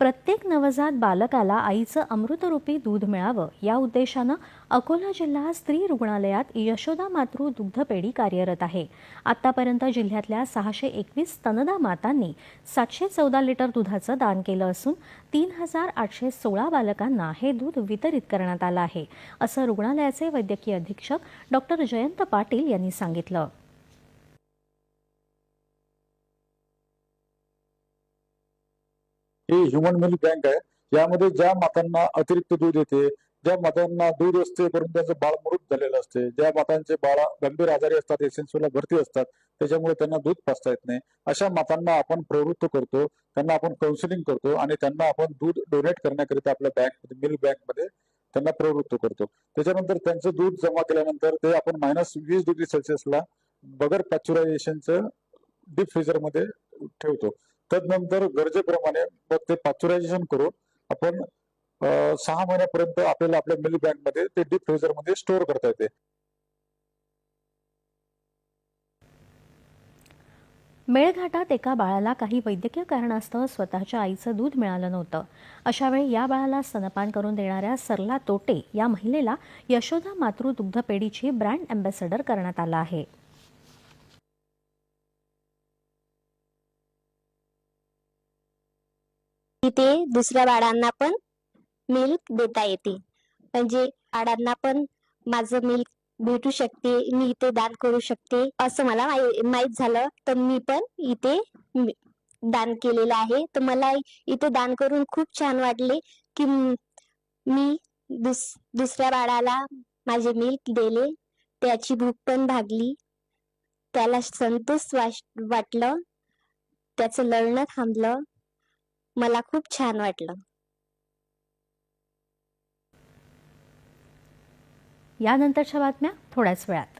प्रत्येक नवजात बालकाला आईचं अमृतरूपी दूध मिळावं या उद्देशानं अकोला जिल्हा स्त्री रुग्णालयात यशोदा मातृ दुग्धपेढी कार्यरत आहे. आतापर्यंत जिल्ह्यातल्या सहाशे एकवीस स्तनदा मातांनी सातशे चौदा लिटर दुधाचं दान केलं असून तीन हजार आठशे सोळा बालकांना हे दूध वितरित करण्यात आलं आहे असं रुग्णालयाचे वैद्यकीय अधीक्षक डॉक्टर जयंत पाटील यांनी सांगितलं. ही ह्युमन मिल्क बँक आहे. यामध्ये ज्या मातांना अतिरिक्त दूध येते ज्या मातांना दूध असते परंतु त्यांचं बाळ मृत झालेलं असते ज्या मातांचे बाळा गंभीर आजारी असतात एसएनसीला भरती असतात त्याच्यामुळे त्यांना दूध पाचता येत नाही. अशा मातांना आपण प्रवृत्त करतो त्यांना आपण काउन्सिलिंग करतो आणि त्यांना आपण दूध डोनेट करण्याकरिता आपल्या बँक मिल्क बँकमध्ये त्यांना प्रवृत्त करतो. त्याच्यानंतर त्यांचं दूध जमा केल्यानंतर ते आपण मायनस वीस डिग्री सेल्सिअसला बगर पॅच्युरायझेशनचं डीप फ्रीजरमध्ये ठेवतो. तदनंतर गरजेप्रमाणे मग ते पॅच्युरायझेशन करून आपण सहा महिन्यापर्यंत आपल्याला आपल्या मिल बँकमध्ये ते डीप फ्रीजरमध्ये स्टोअर करता येते. मेळघाटात एका बाळाला काही वैद्यकीय कारणास्तव स्वतःच्या आईचं दूध मिळालं नव्हतं. अशावेळी या बाळाला स्तनपान करून देणाऱ्या सरला तोटे या महिलेला यशोदा मातृ दुग्धपेढीची ब्रँड अँबॅसेडर करण्यात आला आहे. तिथे दुसऱ्या बाळांना पण मिल्क देता येते. म्हणजे बाळांना पण माझं मिल्क भेटू शकते मी इथे दान करू शकते असं मला माहीत झालं. तर मी पण इथे दान केलेलं आहे. तर मला इथे दान करून खूप छान वाटले की मी दुस दुसऱ्या बाळाला माझे मिल्क दिले. त्याची भूक पण भागली. त्याला संतोष वाश- वाटलं. त्याचं लढणं थांबलं. मला खूप छान वाटलं. यानंतरच्या बातम्या थोड्याच वेळात.